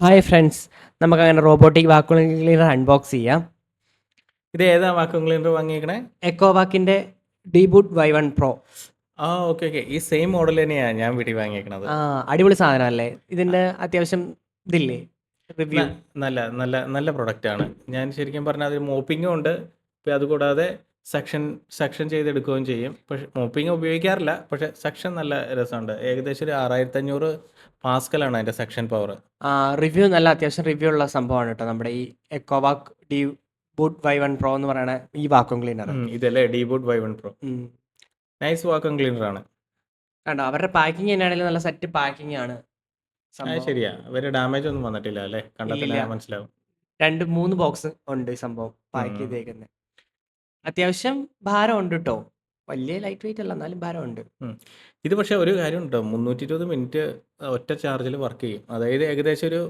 Hi friends നമുക്കങ്ങനെ robotic vacuum cleaner unbox ചെയ്യാം. ഇത് ഏതാ വാക്വം ക്ലീനർ വാങ്ങിയേക്കണേ? എക്കോവാക്കിന്റെ ഡീബൂട്ട് വൈ വൺ പ്രോ ആ ഓക്കെ ഓക്കെ ഈ സെയിം മോഡൽ തന്നെയാണ് ഞാൻ വീട്ടിൽ വാങ്ങിയേക്കണത്. ആ അടിപൊളി സാധനമല്ലേ? ഇതിന്റെ അത്യാവശ്യം ഇതില്ലേ? റിവ്യൂ നല്ല നല്ല നല്ല പ്രൊഡക്റ്റ് ആണ്. ഞാൻ ശരിക്കും പറഞ്ഞാൽ അതിൽ മോപ്പിങ്ങും ഉണ്ട്. അതുകൂടാതെ സെക്ഷൻ സെക്ഷൻ ചെയ്തെടുക്കുകയും ചെയ്യും. പക്ഷെ മോപ്പിങ് ഉപയോഗിക്കാറില്ല. പക്ഷെ സെക്ഷൻ നല്ല രസമുണ്ട്. ഏകദേശം ഒരു ആറായിരത്തി അഞ്ഞൂറ് പാസ്കലാണ് അതിന്റെ സെക്ഷൻ പവർ റിവ്യൂ നല്ല അത്യാവശ്യം റിവ്യൂ ഉള്ള സംഭവമാണ് കേട്ടോ. നമ്മുടെ ഈ Ecovacs Deebot Y one pro എന്ന് പറയുന്ന ഈ വാക്വം ക്ലീനർ ഇതല്ലേ Deebot Y one pro nice vacuum cleaner ആണ്. കണ്ടോ അവരുടെ പാക്കിംഗ് തന്നെയാണെങ്കിലും നല്ല സെറ്റ് പാക്കിംഗ് ആണ്. ശരിയാ. അവർ ഡാമേജ് ഒന്നും വന്നിട്ടില്ല അല്ലേ? കണ്ടില്ല മനസ്സിലാവും. രണ്ട് മൂന്ന് ബോക്സ് ഉണ്ട് ഈ സംഭവം പാക്ക്. ചെയ്തേക്കുന്നത് അത്യാവശ്യം ഭാരം ഉണ്ട് കേട്ടോ വലിയ ലൈറ്റ് വെയിറ്റ് അല്ല എന്നാലും ഭാരമുണ്ട്. ഇത് പക്ഷേ ഒരു കാര്യം ഉണ്ടോ മുന്നൂറ്റി ഇരുപത് മിനിറ്റ് ഒറ്റ ചാർജിൽ വർക്ക് ചെയ്യും. അതായത് ഏകദേശം ഒരു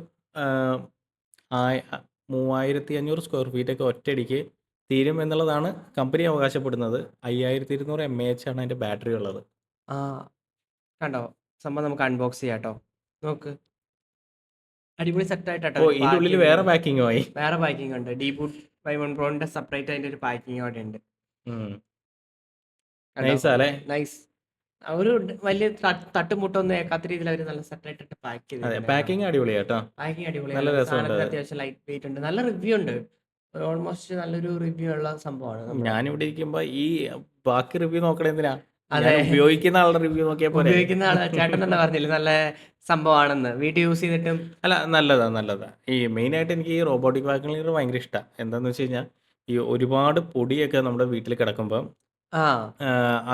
മൂവായിരത്തി അഞ്ഞൂറ് സ്ക്വയർ ഫീറ്റ് ഒക്കെ ഒറ്റയടിക്ക് തീരും എന്നുള്ളതാണ് കമ്പനി അവകാശപ്പെടുന്നത്. അയ്യായിരത്തി ഇരുന്നൂറ് എം എ എച്ച് ആണ് അതിന്റെ ബാറ്ററി ഉള്ളത്. ആ കണ്ടോ? സംഭവം നമുക്ക് അൺബോക്സ് ചെയ്യാം കേട്ടോ നോക്ക്. അടിപൊളി സെറ്റ് ആയിട്ടോ ഇതിനുള്ളിൽ വേറെ പാക്കിംഗ് ആയി. വേറെ പാക്കിംഗ് ഉണ്ട്. ഡി ബൂട്ട് ഫൈ വൺ പ്രോണിന്റെ സെപ്പറേറ്റ് അതിന്റെ ഒരു പാക്കിംഗ് അവിടെ ഉണ്ട്. നൈസാ ഒരു വലിയ തട്ടുമുട്ടൊന്നും ഏക്കാത്ത രീതിയിൽ അവർ നല്ല സെപ്പറേറ്റ് ആയിട്ട് പാക്ക് ചെയ്ത് പാക്കിംഗ് അടിപൊളിയാ കേട്ടോ പാക്കിംഗ് അടിപൊളിയാണ്. അത്യാവശ്യം ലൈറ്റ് വെയിറ്റ് ഉണ്ട്. നല്ല റിവ്യൂ ഉണ്ട്. ഓൾമോസ്റ്റ് നല്ലൊരു റിവ്യൂ ഉള്ള സംഭവമാണ്. ഞാൻ ഞാനിവിടെ ഇരിക്കുമ്പോ ഈ ബാക്കി റിവ്യൂ നോക്കണേ എന്തിനാ? അതെ. ഞാൻ ഉപയോഗിക്കുന്ന ആളുടെ റിവ്യൂ നോക്കിയാൽ പോലെ ഉപയോഗിക്കുന്ന ആൾ ചേട്ടൻ തന്നെ പറഞ്ഞില്ലേ നല്ല സംഭവമാണെന്ന്. വീട്ടിൽ യൂസ് ചെയ്തിട്ടും അല്ല നല്ലതാ നല്ലതാ. ഈ മെയിനായിട്ട് എനിക്ക് ഈ റോബോട്ടിക് വാക്യൂം ക്ലീനർ ഭയങ്കര ഇഷ്ടമാണ് എന്താന്ന് വെച്ച് കഴിഞ്ഞാൽ ഈ ഒരുപാട് പൊടിയൊക്കെ നമ്മുടെ വീട്ടിൽ കിടക്കുമ്പോൾ ആ.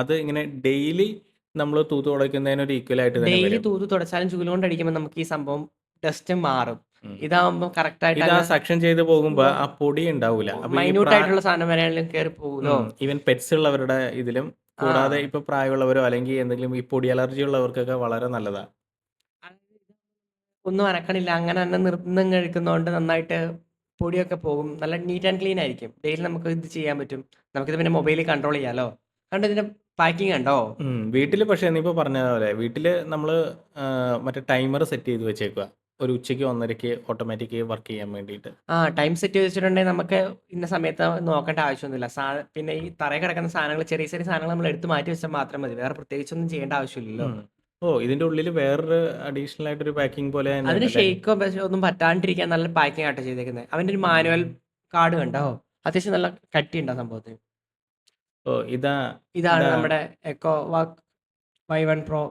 അത് ഇങ്ങനെ ഡെയിലി നമ്മൾ തൂത്ത് തുടയ്ക്കുന്നതിന് ഒരു ഈക്വൽ ആയിട്ട് തന്നെ ഡെയിലി വരും. തൂത്ത് തുടച്ചാലും ചൂൽ കൊണ്ട് അടിക്കുമ്പോൾ നമുക്ക് ഈ സംഭവം ഡസ്റ്റ് മാറും. ഉം. ഇതാവുമ്പോൾ കറക്റ്റ് ഇത് ആ ആയിട്ട് സക്ഷൻ ചെയ്ത് പോകുമ്പോൾ ആ പൊടി ഉണ്ടാവില്ല മൈന്യൂട്ട് ആയിട്ടുള്ള സാധനം വരെയാണെങ്കിലും കയറി പോകുമല്ലോ ഈവൻ പെറ്റ്സ് ഉള്ളവരുടെ ഇതിലും കൂടാതെ ഇപ്പൊ പ്രായമുള്ളവരോ അല്ലെങ്കിൽ എന്തെങ്കിലും ഈ പൊടി അലർജി ഉള്ളവർക്കൊക്കെ വളരെ നല്ലതാ. ഒന്നും അനക്കണില്ല. അങ്ങനെ തന്നെ നിർബന്ധം കഴിക്കുന്നതുകൊണ്ട് നന്നായിട്ട് പൊടിയൊക്കെ പോകും. നല്ല നീറ്റ് ആൻഡ് ക്ലീൻ ആയിരിക്കും. ഡെയിലി നമുക്ക് ഇത് ചെയ്യാൻ പറ്റും. നമുക്കിത് പിന്നെ മൊബൈലിൽ കൺട്രോൾ ചെയ്യാലോ? കണ്ടോ ഇതിന്റെ പാക്കിംഗ് കണ്ടോ? വീട്ടിൽ പക്ഷേ നീ ഇപ്പൊ പറഞ്ഞ പോലെ വീട്ടിൽ നമ്മൾ മറ്റേ ടൈമർ സെറ്റ് ചെയ്ത് വെച്ചേക്കുക ഒരു ഉച്ചയ്ക്ക് ഒന്നരയ്ക്ക് ഓട്ടോമാറ്റിക് വർക്ക് ചെയ്യാൻ വേണ്ടിയിട്ട്. ആ ടൈം സെറ്റ് ചെയ്ത് വെച്ചിട്ടുണ്ടെങ്കിൽ നമുക്ക് ഇന്ന സമയത്ത് നോക്കേണ്ട ആവശ്യമൊന്നുമില്ല. സാ പിന്നെ ഈ തറയിൽ കിടക്കുന്ന സാധനങ്ങൾ ചെറിയ ചെറിയ സാധനങ്ങൾ നമ്മൾ എടുത്ത് മാറ്റി വെച്ചാൽ മാത്രം മതി. വേറെ പ്രത്യേകിച്ചൊന്നും ചെയ്യേണ്ട ആവശ്യമില്ലല്ലോ. ഓ ഇതിന്റെ ഉള്ളിൽ വേറൊരു അഡീഷണൽ ആയിട്ട് ഒരു പാക്കിംഗ് പോലെ അതിന്? ഷെയ്ക്കോ ഒന്നും പറ്റാണ്ടിരിക്കാൻ നല്ല പാക്കിംഗ് ആട്ടോ ചെയ്തേക്കുന്നത് അവന്റെ ഒരു മാനുവൽ കാർഡ് കണ്ടോ? അത്യാവശ്യം നല്ല കട്ടി ഉണ്ടോ സംഭവത്തിന്. ഓ ഇതാ ഇതാണ് നമ്മുടെ Ecovacs Y one pro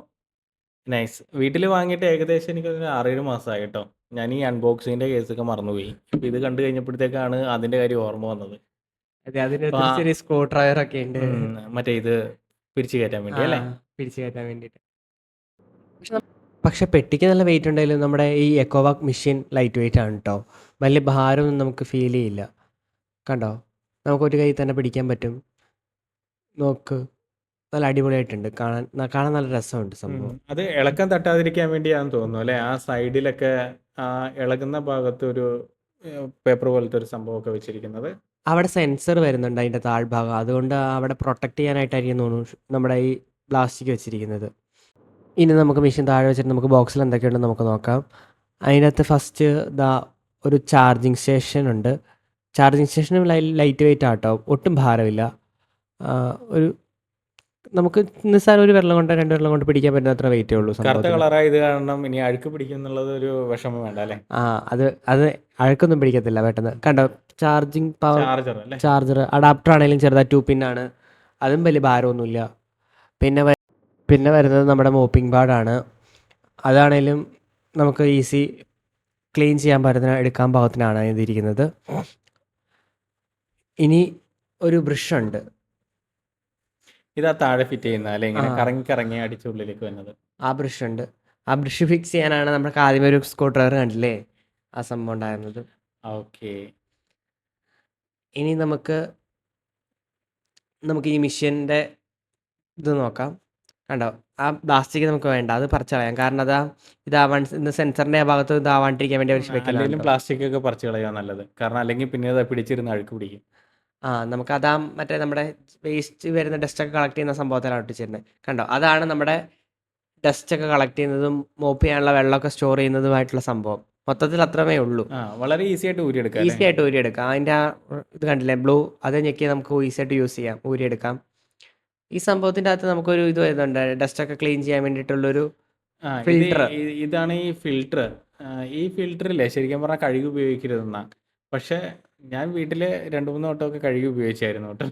nice വീട്ടിൽ വാങ്ങിയിട്ട് ഏകദേശം എനിക്ക് ഒരു ആറേഴ് മാസമായി കേട്ടോ ഞാൻ ഈ അൺബോക്സിങ്ങിന്റെ കേസൊക്കെ മറന്നുപോയി. അപ്പൊ ഇത് കണ്ടു കഴിഞ്ഞപ്പോഴത്തേക്കാണ് അതിന്റെ കാര്യം ഓർമ്മ വന്നത്. അതെ അപ്പൊ ആ- ചെറിയ സ്ക്രൂ മറ്റേ ഇത് പിരിച്ചു കയറ്റാൻ വേണ്ടി അല്ലേ? പിരിച്ചു കയറ്റാൻ വേണ്ടിയിട്ട് പക്ഷെ പെട്ടിക്ക് നല്ല വെയിറ്റ് ഉണ്ടെങ്കിലും നമ്മുടെ ഈ എക്കോവാക്ക് മെഷീൻ ലൈറ്റ് വെയിറ്റ് ആണ് കേട്ടോ വലിയ ഭാരമൊന്നും നമുക്ക് ഫീൽ ചെയ്യില്ല. കണ്ടോ? നമുക്ക് ഒരു കൈ തന്നെ പിടിക്കാൻ പറ്റും. നോക്ക്. നല്ല അടിപൊളിയായിട്ടുണ്ട്. കാണാൻ ന- കാണാൻ നല്ല രസമുണ്ട് സംഭവം. അത് ഇളക്കം തട്ടാതിരിക്കാൻ വേണ്ടിയാന്ന് തോന്നുന്നു അല്ലെ? ആ സൈഡിലൊക്കെ ആ ഇളകുന്ന ഭാഗത്ത് ഒരു പേപ്പർ പോലത്തെ ഒരു സംഭവമൊക്കെ വെച്ചിരിക്കുന്നത്. അവിടെ സെൻസർ വരുന്നുണ്ട് അതിന്റെ താഴ്ഭാഗം. അതുകൊണ്ട് അവിടെ പ്രൊട്ടക്ട് ചെയ്യാനായിട്ടായിരിക്കും തോന്നുന്നു നമ്മുടെ ഈ പ്ലാസ്റ്റിക് വെച്ചിരിക്കുന്നത്. ഇനി നമുക്ക് മെഷീൻ താഴെ വെച്ചിട്ട് നമുക്ക് ബോക്സിൽ എന്തൊക്കെയുണ്ടെന്ന് നമുക്ക് നോക്കാം. അതിനകത്ത് ഫസ്റ്റ് ദാ ഒരു ചാർജിങ് സ്റ്റേഷൻ ഉണ്ട്. ചാർജിങ് സ്റ്റേഷനും ലൈറ്റ് വെയിറ്റ് ആട്ടോ. ഒട്ടും ഭാരമില്ല. ആ, ഒരു നമുക്ക് നിസ്സാരം ഒരു വെള്ളം കൊണ്ട് രണ്ട് വെള്ളം കൊണ്ട് പിടിക്കാൻ പറ്റുന്ന അത്ര വെയിറ്റേ ഉള്ളൂ കറുത്ത. കളറായത് കാരണം ഇനി അഴുക്ക് പിടിക്കും എന്നുള്ളത് ഒരു വിഷമം വേണ്ട അല്ലേ? ആ അത് അത് അഴുക്കൊന്നും പിടിക്കത്തില്ല പെട്ടെന്ന്. കണ്ടോ ചാർജിങ് പവർ ചാർജർ അഡാപ്റ്റർ ആണെങ്കിലും ചെറുതായി ടു ആണ്. അതും വലിയ ഭാരമൊന്നുമില്ല. പിന്നെ പിന്നെ വരുന്നത് നമ്മുടെ മോപ്പിംഗ് പാഡാണ് അതാണേലും നമുക്ക് ഈസി ക്ലീൻ ചെയ്യാൻ പറ്റുന്ന എടുക്കാൻ പാകത്തിനാണ് ഇതിരിക്കുന്നത്. ഇനി ഒരു ബ്രഷ് ഉണ്ട്. ഇതാ താഴെ ഫിറ്റ് ചെയ്യുന്ന അല്ലെ ഇങ്ങനെ ആ. കറങ്ങി കറങ്ങി അടിച്ച് ഉള്ളിലേക്ക് വന്നത്. ആ ബ്രഷ് ഉണ്ട് ആ ബ്രഷ് ഫിക്സ് ചെയ്യാനാണ് നമ്മുടെ ആദ്യമേ ഒരു സ്ക്രൂ ഡ്രൈവർ കണ്ടില്ലേ? ആ സംഭവം ഉണ്ടായിരുന്നത്. ഓക്കെ. ഇനി നമുക്ക് നമുക്ക് ഈ മിഷ്യന്റെ ഇത് നോക്കാം. കണ്ടോ? ആ പ്ലാസ്റ്റിക് നമുക്ക് വേണ്ട. അത് പറിച്ച് കളയാം. കാരണം അതാ ഇതാവാൻ ഇന്ന് സെൻസറിന്റെ ആ ഭാഗത്ത് ഇതാവാണ്ടിരിക്കാൻ വേണ്ടി അവർ പ്ലാസ്റ്റിക് ഒക്കെ പറിച്ചു കളയാൻ നല്ലത്. കാരണം അല്ലെങ്കിൽ പിന്നെ അത് പിടിച്ചിരുന്ന് അഴുക്ക് പിടിക്കും. ആ നമുക്ക് അതാ മറ്റേ നമ്മുടെ വേസ്റ്റ് വരുന്ന ഡസ്റ്റ് ഒക്കെ കളക്ട് ചെയ്യുന്ന സംഭവത്തിലാണ് ഒട്ടിച്ചിരുന്നത്. കണ്ടോ? അതാണ് നമ്മുടെ ഡസ്റ്റ് ഒക്കെ കളക്ട് ചെയ്യുന്നതും മോപ്പ് ചെയ്യാനുള്ള വെള്ളമൊക്കെ സ്റ്റോർ ചെയ്യുന്നതുമായിട്ടുള്ള സംഭവം. മൊത്തത്തിൽ അത്രമേ ഉള്ളൂ. വളരെ ഈസി ആയിട്ട് ഊരിയെടുക്കാം ഈസി ആയിട്ട് ഊരിയെടുക്കാം. അതിന്റെ ആ ഇത് കണ്ടില്ലേ? ബ്ലൂ അത് ഞെക്കി നമുക്ക് ഈസി ആയിട്ട് യൂസ് ചെയ്യാം. ഊരിയെടുക്കാം. ഈ സംഭവത്തിന്റെ അകത്ത് നമുക്കൊരു ഇത് വരുന്നുണ്ട്. ഡസ്റ്റൊക്കെ ക്ലീൻ ചെയ്യാൻ വേണ്ടിയിട്ടുള്ളൊരു ഫിൽട്ടർ ഇതാണ് ഈ ഫിൽട്ടർ ഈ ഫിൽട്ടറില്ലേ ശരിക്കും പറഞ്ഞാൽ കഴുകി ഉപയോഗിക്കരുതെന്നാ പക്ഷെ ഞാൻ വീട്ടിൽ രണ്ടു മൂന്ന് വട്ടമൊക്കെ കഴുകി ഉപയോഗിച്ചായിരുന്നു കേട്ടോ.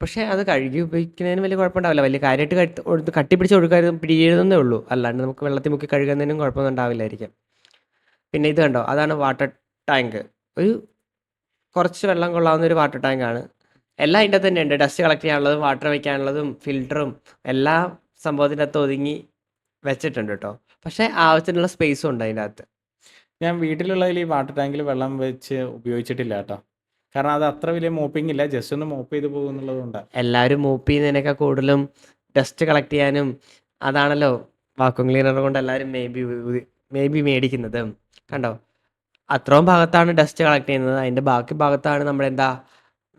പക്ഷേ അത് കഴുകി ഉപയോഗിക്കുന്നതിന് വലിയ കുഴപ്പമുണ്ടാവില്ല. വലിയ കാര്യമായിട്ട് കട്ട് കട്ടിപ്പിടിച്ച് ഒഴുകരുത് പിടിയരുതെന്നേ ഉള്ളൂ. അല്ലാണ്ട് നമുക്ക് വെള്ളത്തിൽ മുക്കി കഴുകുന്നതിനും കുഴപ്പമൊന്നും ഉണ്ടാവില്ലായിരിക്കും. പിന്നെ ഇത് കണ്ടോ? അതാണ് വാട്ടർ ടാങ്ക് ഒരു കുറച്ച് വെള്ളം കൊള്ളാവുന്ന ഒരു വാട്ടർ ടാങ്കാണ് എല്ലാം അതിന്റെ തന്നെ ഉണ്ട് ഡസ്റ്റ് കളക്ട് ചെയ്യാനുള്ളതും വാട്ടർ വയ്ക്കാനുള്ളതും ഫിൽറ്ററും എല്ലാ സംഭവത്തിന്റെ അകത്ത് ഒതുങ്ങി വെച്ചിട്ടുണ്ട് കേട്ടോ. പക്ഷേ ആവശ്യത്തിനുള്ള സ്പേസും ഉണ്ട് അതിന്റെ അകത്ത്. ഞാൻ വീട്ടിലുള്ളതിൽ ഈ വാട്ടർ ടാങ്കിൽ വെള്ളം വെച്ച് ഉപയോഗിച്ചിട്ടില്ല കേട്ടോ. കാരണം അത് അത്ര വലിയ മോപ്പിംഗ് ഇല്ല. ജസ്റ്റ് ഒന്ന് മോപ്പ് ചെയ്ത് പോകുന്നുള്ളതുകൊണ്ട് എല്ലാവരും മോപ്പ് ചെയ്യുന്നതിനൊക്കെ കൂടുതലും ഡസ്റ്റ് കളക്ട് ചെയ്യാനും അതാണല്ലോ വാക്വം ക്ലീനർ കൊണ്ട് എല്ലാവരും മേ ബി മേ ബി മേടിക്കുന്നത്. കണ്ടോ? അത്രയും ഭാഗത്താണ് ഡസ്റ്റ് കളക്ട് ചെയ്യുന്നത്. അതിന്റെ ബാക്കി ഭാഗത്താണ് നമ്മുടെ എന്താ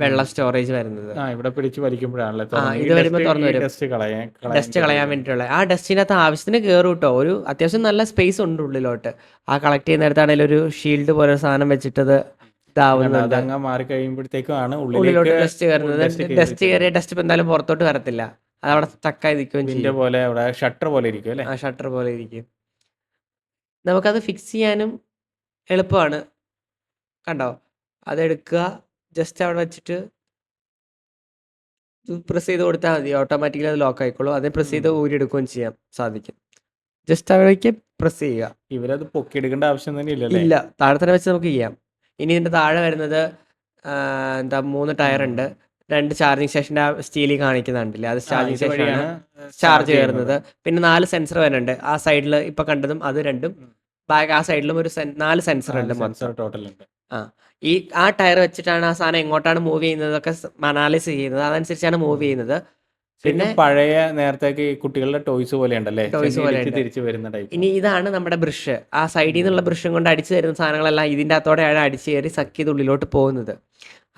വെള്ളം സ്റ്റോറേജ് വരുന്നത്. ആ ഇവിടെ പിടിച്ച് വലിക്കുമ്പോഴാണല്ലോ ഇത് വരുമ്പോൾ തുറന്നു വരും. ഡസ്റ്റ് കളയാൻ ഡസ്റ്റ് കളയാൻ വേണ്ടിയിട്ടുള്ള ആ ഡസ്റ്റിനകത്ത് ആവശ്യത്തിന് കയറും കേട്ടോ ഒരു അത്യാവശ്യം നല്ല സ്പേസ് ഉണ്ട് ഉള്ളിലോട്ട്. ആ കളക്ട് ചെയ്യുന്നിടത്താണെങ്കിൽ ഒരു ഷീൽഡ് പോലെ സാധനം വെച്ചിട്ടത് ഇതാവുന്നുണ്ട്. അതങ്ങ് മാറി കഴിയുമ്പോഴത്തേക്കാണ് ഉള്ളിലോട്ട് ഡസ്റ്റ് കയറുന്നത് ഡസ്റ്റ് കയറിയ ഡസ്റ്റ് എന്തായാലും പുറത്തോട്ട് വരത്തില്ല. അത് അവിടെ സ്റ്റക്കായി നിൽക്കുകയും ചെയ്യും. പോലെ അവിടെ ഷട്ടർ പോലെ ഇരിക്കും അല്ലേ? ആ ഷട്ടർ പോലെ ഇരിക്കും. നമുക്കത് ഫിക്സ് ചെയ്യാനും എളുപ്പമാണ്. കണ്ടോ? അതെടുക്കുക. ജസ്റ്റ് അവിടെ വെച്ചിട്ട് പ്രസ് ചെയ്ത് കൊടുത്താൽ മതി. ഓട്ടോമാറ്റിക്കലി അത് ലോക്ക് ആയിക്കോളും. അതേ പ്രസ് ചെയ്ത്. ഊരിയെടുക്കുകയും ചെയ്യാൻ സാധിക്കും. ജസ്റ്റ് അവിടേക്ക് പ്രസ് ചെയ്യുക. ഇവരത് പൊക്കിയെടുക്കേണ്ട ആവശ്യം തന്നെ ഇല്ല ഇല്ല. താഴെ തന്നെ വെച്ച് നമുക്ക് ചെയ്യാം. ഇനി ഇതിന്റെ താഴെ വരുന്നത് എന്താ മൂന്ന് ടയർ ഉണ്ട്. രണ്ട് ചാർജിങ് സ്റ്റേഷന്റെ സ്റ്റീലിൽ കാണിക്കുന്നുണ്ടല്ലേ? അത് ചാർജിങ് സ്റ്റേഷനാണ് ചാർജ് കയറുന്നത് പിന്നെ നാല് സെൻസർ വരുന്നുണ്ട്. ആ സൈഡിൽ ഇപ്പൊ കണ്ടതും അത് രണ്ടും. ബാക്ക് ആ സൈഡിലും ഒരു നാല് സെൻസർ ഉണ്ട് ടോട്ടൽ ഉണ്ട്. ഈ ആ ടയർ വെച്ചിട്ടാണ് ആ സാധനം എങ്ങോട്ടാണ് മൂവ് ചെയ്യുന്നത് ഒക്കെ അനാലിസ് ചെയ്യുന്നത്. അതനുസരിച്ചാണ് മൂവ് ചെയ്യുന്നത്. പിന്നെ പഴയ നേരത്തേക്ക് കുട്ടികളുടെ ടോയ്സ് പോലെ ഉണ്ടല്ലേ? ടോയ്സ് പോലെ തിരിച്ചു വരുന്ന ടൈപ്പ് ഇനി ഇതാണ് നമ്മുടെ ബ്രഷ് ആ സൈഡിൽ നിന്നുള്ള ബ്രഷും കൊണ്ട് അടിച്ചു തരുന്ന സാധനങ്ങളെല്ലാം ഇതിന്റെ അകത്തോടെയാണ് അടിച്ചു കയറി സക്ക് ചെയ്ത് ഉള്ളിലോട്ട് പോകുന്നത്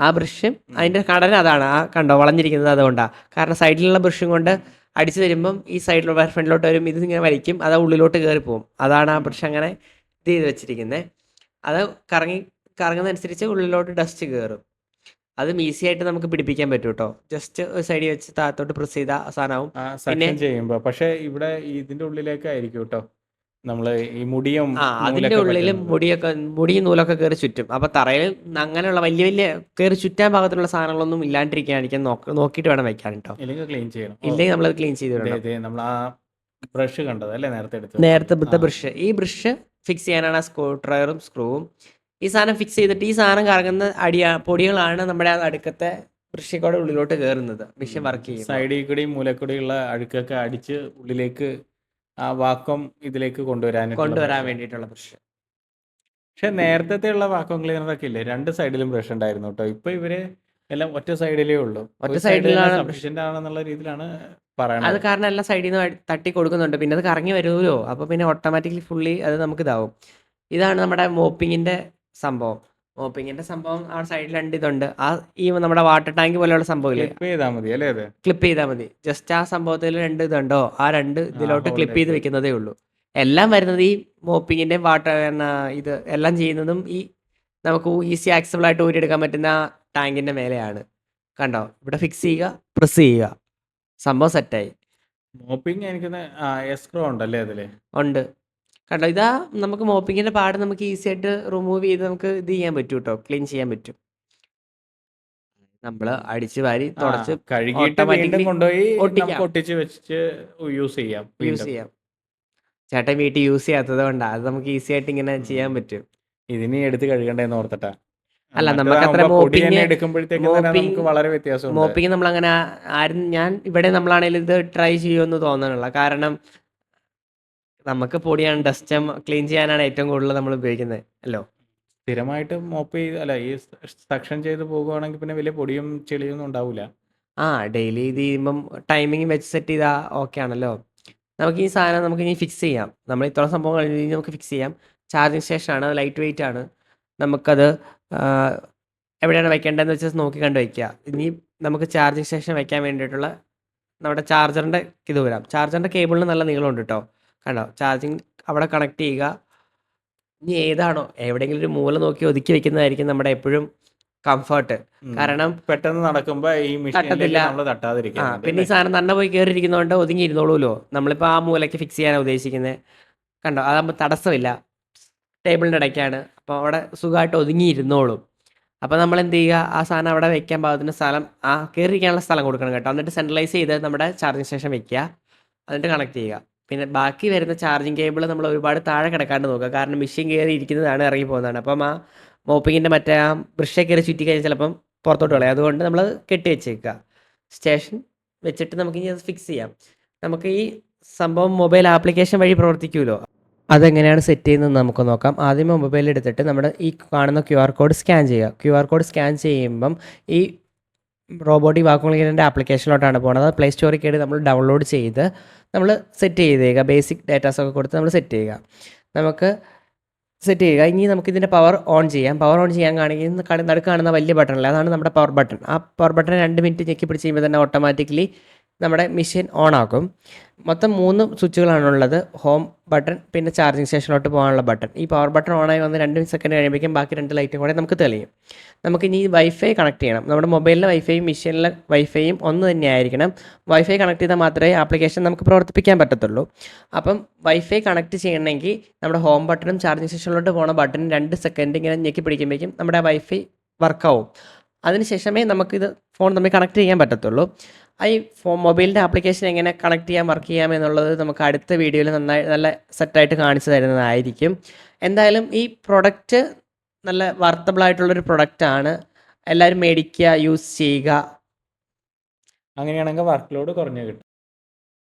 ആ ബ്രഷ് അതിന്റെ ഘടന അതാണ്. ആ കണ്ടോ? വളഞ്ഞിരിക്കുന്നത് അതുകൊണ്ടാണ് കാരണം സൈഡിലുള്ള ബ്രഷും കൊണ്ട് അടിച്ചു തരുമ്പം ഈ സൈഡിലുള്ള ഫ്രണ്ടിലോട്ട് വരും. ഇത് ഇങ്ങനെ വലിക്കും. അത് ഉള്ളിലോട്ട് കയറി പോകും അതാണ് ആ ബ്രഷ് അങ്ങനെ ഇത് ചെയ്ത് വെച്ചിരിക്കുന്നത് അത് കറങ്ങി കറങ്ങുന്നതനുസരിച്ച് ഉള്ളിലോട്ട് ഡസ്റ്റ് കയറും അതും ഈസി ആയിട്ട് നമുക്ക് പിടിപ്പിക്കാൻ പറ്റും കേട്ടോ ജസ്റ്റ് ഒരു സൈഡിൽ വെച്ച് താഴത്തോട്ട് പ്രസ് ചെയ്ത സാധനവും. പിന്നെ- ചെയ്യുമ്പോ. പക്ഷെ ഇവിടെ ഇതിന്റെ ഉള്ളിലേക്ക് ആയിരിക്കും കേട്ടോ നമ്മൾ ഈ മുടിയും അതിന്റെ ഉള്ളിൽ മുടിയൊക്കെ മുടിയും നൂലൊക്കെ കയറി ചുറ്റും. അപ്പൊ തറയിൽ അങ്ങനെയുള്ള വലിയ വലിയ കയറി ചുറ്റാൻ ഭാഗത്തുള്ള സാധനങ്ങളൊന്നും ഇല്ലാണ്ടിരിക്കാനിരിക്കാൻ നോക്ക നോക്കിയിട്ട് വേണം വെക്കാൻ കേട്ടോ ഇല്ലെങ്കിൽ ക്ലീൻ ചെയ്യണം. ഓ, ഇല്ലെങ്കിൽ നമ്മളത് ക്ലീൻ ചെയ്ത് നമ്മൾ ആ ബ്രഷ് കണ്ടത് അല്ലേ നേരത്തെ നേരത്തെ ബ്രഷ് ഈ ബ്രഷ് ഫിക്സ് ചെയ്യാനാണ് ആ സ്ക്രൂ ഡ്രൈവറും സ്ക്രൂവും ഈ സാധനം ഫിക്സ് ചെയ്തിട്ട് ഈ സാധനം കറങ്ങുന്ന അടിയ പൊടികളാണ് നമ്മുടെ ആ അടുക്കത്തെ ബ്രഷിൽ ഉള്ളിലോട്ട് കയറുന്നത് മെഷീൻ വർക്ക് ചെയ്യും സൈഡിൽ കൂടി മൂലക്കൂടിയുള്ള അഴുക്കൊക്കെ അടിച്ച് ഉള്ളിലേക്ക് ആ വാക്വം ഇതിലേക്ക് കൊണ്ടുവരാൻ കൊണ്ടുവരാൻ വേണ്ടിയിട്ടുള്ള ബ്രഷ് പക്ഷെ നേരത്തെ ഉള്ള വാക്വം ക്ലീനറൊക്കെ ഇല്ലേ? രണ്ട് സൈഡിലും ബ്രഷ് ഉണ്ടായിരുന്നു കേട്ടോ. ഇപ്പൊ ഇവർ എല്ലാം ഒറ്റ സൈഡിലേ ഉള്ളൂ. ഒറ്റ side-ലാണ് സഫീഷ്യന്റ് ആണെന്നുള്ള രീതിയിലാണ് പറയുന്നത് അത് കാരണം എല്ലാ സൈഡിൽ നിന്ന് തട്ടി കൊടുക്കുന്നുണ്ട്. പിന്നെ അത് കറങ്ങി വരുമല്ലോ. അപ്പൊ പിന്നെ ഓട്ടോമാറ്റിക്കലി ഫുള്ളി അത് നമുക്ക് ഇതാവും ഇതാണ് നമ്മുടെ മോപ്പിങ്ങിന്റെ സംഭവം. മോപ്പിങ്ങിന്റെ സംഭവം ആ സൈഡിൽ രണ്ട് ഇതുണ്ട് ആ ഈ നമ്മുടെ വാട്ടർ ടാങ്ക് പോലെയുള്ള സംഭവമില്ലേ? ക്ലിപ്പ് ചെയ്താൽ മതി അല്ലേ അത് ക്ലിപ്പ് ചെയ്താൽ മതി. ജസ്റ്റ് ആ സംഭവത്തിൽ രണ്ട് ഇതുണ്ടോ? ആ രണ്ട് ഇതിലോട്ട് ക്ലിപ്പ് ചെയ്ത് വെക്കുന്നതേ ഉള്ളൂ. എല്ലാം വരുന്നത് ഈ മോപ്പിങ്ങിന്റെ വാട്ടർ ഇത് എല്ലാം ചെയ്യുന്നതും ഈ നമുക്ക് ഈസി ആക്സബിൾ ആയിട്ട് ഊരിയെടുക്കാൻ പറ്റുന്ന ടാങ്കിന്റെ മേലെയാണ്. കണ്ടോ? ഇവിടെ ഫിക്സ് ചെയ്യുക പ്രസ് ചെയ്യുക. സംഭവം സെറ്റായി മോപ്പിംഗ് എനിക്ക് എസ്ക്രോ ഉണ്ടല്ലേ അതിൽ ഉണ്ട്. കണ്ടോ? ഇതാ നമുക്ക് മോപ്പിങ്ങിന്റെ പാട് നമുക്ക് ഈസി ആയിട്ട് റിമൂവ് ചെയ്ത് നമുക്ക് ഇത് ചെയ്യാൻ പറ്റും കേട്ടോ ക്ലീൻ ചെയ്യാൻ പറ്റും. നമ്മൾ അടിച്ച് വാരി തുടച്ച് കഴുകിയിട്ട് കൊണ്ടുപോയി ഒട്ടിച്ച് വെച്ച് യൂസ് ചെയ്യാം യൂസ് ചെയ്യാം. ചേട്ടൻ വീട്ടിൽ യൂസ് ചെയ്യാത്തത് കൊണ്ടാ അത് നമുക്ക് ഈസി ആയിട്ട് ഇങ്ങനെ ചെയ്യാൻ പറ്റും. ഇതിനെ എടുത്ത് കഴുകണ്ടെന്ന് ഓർത്തിട്ടാ. അല്ല, നമുക്ക് അത്ര നമുക്ക് വളരെ നമ്മൾ അങ്ങനെ ആരും ഞാൻ ഇവിടെ നമ്മളാണെങ്കിലും ഇത് ട്രൈ ചെയ്യുമെന്ന് തോന്നണില്ല. കാരണം നമുക്ക് പൊടിയാണ് ഡസ്റ്റ് ക്ലീൻ ചെയ്യാനാണ് ഏറ്റവും കൂടുതൽ നമ്മൾ ഉപയോഗിക്കുന്നത്. അല്ലോ? സ്ഥിരമായിട്ട് മോപ്പ് ചെയ്ത് അല്ല ഈ സക്ഷൻ ചെയ്ത് പോകുവാണെങ്കിൽ പിന്നെ വലിയ പൊടിയും ചെളിയൊന്നും ഉണ്ടാവില്ല ആ ഡെയിലി ഇത് ചെയ്യുമ്പം ടൈമിംഗ് വെച്ച് സെറ്റ് ചെയ്താൽ ഓക്കെ ആണല്ലോ. നമുക്ക് ഈ സാധനം നമുക്ക് ഇനി ഫിക്സ് ചെയ്യാം. നമ്മൾ ഇത്ര സംഭവം കഴിഞ്ഞ് നമുക്ക് ഫിക്സ് ചെയ്യാം. ചാർജിങ് സ്റ്റേഷനാണ് ലൈറ്റ് വെയിറ്റ് ആണ്. നമുക്കത് എവിടെയാണ് വെക്കേണ്ടതെന്ന് വെച്ചാൽ നോക്കി കണ്ട് വയ്ക്കുക ഇനി നമുക്ക് ചാർജിങ് സ്റ്റേഷൻ വെക്കാൻ വേണ്ടിയിട്ടുള്ള നമ്മുടെ ചാർജറിന്റെ ഇത് വരാം. ചാർജറിന്റെ കേബിളിന് നല്ല നീളമുണ്ട് കേട്ടോ കണ്ടോ? ചാർജിങ് അവിടെ കണക്ട് ചെയ്യുക. ഇനി ഏതാണോ? എവിടെയെങ്കിലും ഒരു മൂല നോക്കി ഒതുക്കി വെക്കുന്നതായിരിക്കും നമ്മുടെ എപ്പോഴും കംഫർട്ട് കാരണം പെട്ടെന്ന് നടക്കുമ്പോ ഈ തട്ടത്തില്ല. പിന്നെ ഈ സാധനം തന്നെ പോയി കയറിയിരിക്കുന്നതുകൊണ്ട് ഒതുങ്ങി ഇരുന്നോളൂല്ലോ നമ്മളിപ്പോൾ ആ മൂലയ്ക്ക് ഫിക്സ് ചെയ്യാനാണ് ഉദ്ദേശിക്കുന്നത് കണ്ടോ? അതാകുമ്പോൾ തടസ്സമില്ല. ടേബിളിന്റെ ഇടയ്ക്കാണ്. അപ്പോൾ അവിടെ സുഖമായിട്ട് ഒതുങ്ങി ഇരുന്നോളും അപ്പോൾ നമ്മൾ എന്ത് ചെയ്യുക? ആ സാധനം അവിടെ വെക്കാൻ പാകത്തിന് സ്ഥലം ആ കയറിയിരിക്കാനുള്ള സ്ഥലം കൊടുക്കണം കേട്ടോ. എന്നിട്ട് സെൻട്രലൈസ് ചെയ്ത് നമ്മുടെ ചാർജിങ് സ്റ്റേഷൻ വെക്കുക. എന്നിട്ട് കണക്ട് ചെയ്യുക. പിന്നെ ബാക്കി വരുന്ന ചാർജിങ് കേബിൾ നമ്മൾ ഒരുപാട് താഴെ കിടക്കാണ്ട് നോക്കുക. കാരണം മെഷീൻ കയറി ഇരിക്കുന്നതാണ് ഇറങ്ങി പോകുന്നതാണ് അപ്പം ആ മോപ്പിങ്ങിന്റെ മറ്റേ ആ ബ്രഷെ കയറി ചുറ്റി കഴിഞ്ഞാൽ ചിലപ്പം പുറത്തോട്ട് കളയും. അതുകൊണ്ട് നമ്മൾ കെട്ടി വെച്ചേക്കുക. സ്റ്റേഷൻ വെച്ചിട്ട് നമുക്ക് ഇനി അത് ഫിക്സ് ചെയ്യാം. നമുക്ക് ഈ സംഭവം മൊബൈൽ ആപ്ലിക്കേഷൻ വഴി പ്രവർത്തിക്കുമല്ലോ? അതെങ്ങനെയാണ് സെറ്റ് ചെയ്യുന്നത് നമുക്ക് നോക്കാം. ആദ്യമേ മൊബൈൽ എടുത്തിട്ട് നമ്മുടെ ഈ കാണുന്ന ക്യു ആർ കോഡ് സ്കാൻ ചെയ്യുക. ക്യു ആർ കോഡ് സ്കാൻ ചെയ്യുമ്പം ഈ റോബോട്ടിക് വാക്വം ക്ലീനറിന്റെ ആപ്ലിക്കേഷനിലോട്ടാണ് പോകുന്നത് പ്ലേ സ്റ്റോറിൽ കയറി നമ്മൾ ഡൗൺലോഡ് ചെയ്ത് നമ്മൾ സെറ്റ് ചെയ്തേക്കുക ബേസിക് ഡേറ്റാസൊക്കെ കൊടുത്ത് നമ്മൾ സെറ്റ് ചെയ്യുക. നമുക്ക് സെറ്റ് ചെയ്യുക. ഇനി നമുക്ക് ഇതിന്റെ പവർ ഓൺ ചെയ്യാം. പവർ ഓൺ ചെയ്യാൻ കാണിക്കുന്ന കാണി- നടുക്ക് കാണുന്ന വലിയ ബട്ടണല്ലേ അതാണ് നമ്മുടെ പവർ ബട്ടൺ. ആ പവർ ബട്ടൺ രണ്ട് മിനിറ്റ് ഞെക്കി പിടിച്ച് കഴിയുമ്പോൾ തന്നെ ഓട്ടോമാറ്റിക്കലി നമ്മുടെ മെഷീൻ ഓൺ ആക്കും. മൊത്തം മൂന്ന് സ്വിച്ചുകളാണുള്ളത്. ഹോം ബട്ടൺ പിന്നെ ചാർജിങ് സ്റ്റേഷനിലോട്ട് പോകാനുള്ള ബട്ടൺ ഈ പവർ ബട്ടൺ ഓണായി വന്ന് രണ്ട് സെക്കൻഡ് കഴിയുമ്പോഴേക്കും ബാക്കി രണ്ട് ലൈറ്റും കൂടെ നമുക്ക് തെളിയും. നമുക്ക് ഇനി വൈഫൈ കണക്ട് ചെയ്യണം. നമ്മുടെ മൊബൈലിലെ വൈഫൈയും മെഷീനിലെ വൈഫൈയും ഒന്ന് തന്നെ ആയിരിക്കണം. വൈഫൈ കണക്ട് ചെയ്താൽ മാത്രമേ ആപ്ലിക്കേഷൻ നമുക്ക് പ്രവർത്തിപ്പിക്കാൻ പറ്റത്തുള്ളൂ. അപ്പം വൈഫൈ കണക്ട് ചെയ്യണമെങ്കിൽ നമ്മുടെ ഹോം ബട്ടണും ചാർജിങ് സ്റ്റേഷനിലോട്ട് പോകുന്ന ബട്ടണും രണ്ട് സെക്കൻഡ് ഇങ്ങനെ ഞെക്കി പിടിക്കുമ്പോഴേക്കും നമ്മുടെ വൈഫൈ വർക്കാവും അതിനുശേഷമേ നമുക്കിത് ഫോൺ തമ്മിൽ കണക്ട് ചെയ്യാൻ പറ്റത്തുള്ളൂ. ഈ ഫോൺ മൊബൈലിന്റെ ആപ്ലിക്കേഷൻ എങ്ങനെ കണക്ട് ചെയ്യാൻ വർക്ക് ചെയ്യാം എന്നുള്ളത് നമുക്ക് അടുത്ത വീഡിയോയിൽ നന്നായി നല്ല സെറ്റായിട്ട് കാണിച്ചു തരുന്നതായിരിക്കും. എന്തായാലും ഈ പ്രൊഡക്റ്റ് നല്ല വർത്തബിൾ ആയിട്ടുള്ളൊരു പ്രൊഡക്റ്റാണ് എല്ലാവരും മേടിക്കുക യൂസ് ചെയ്യുക. അങ്ങനെയാണെങ്കിൽ വർക്ക് ലോഡ് കുറഞ്ഞു കിട്ടും.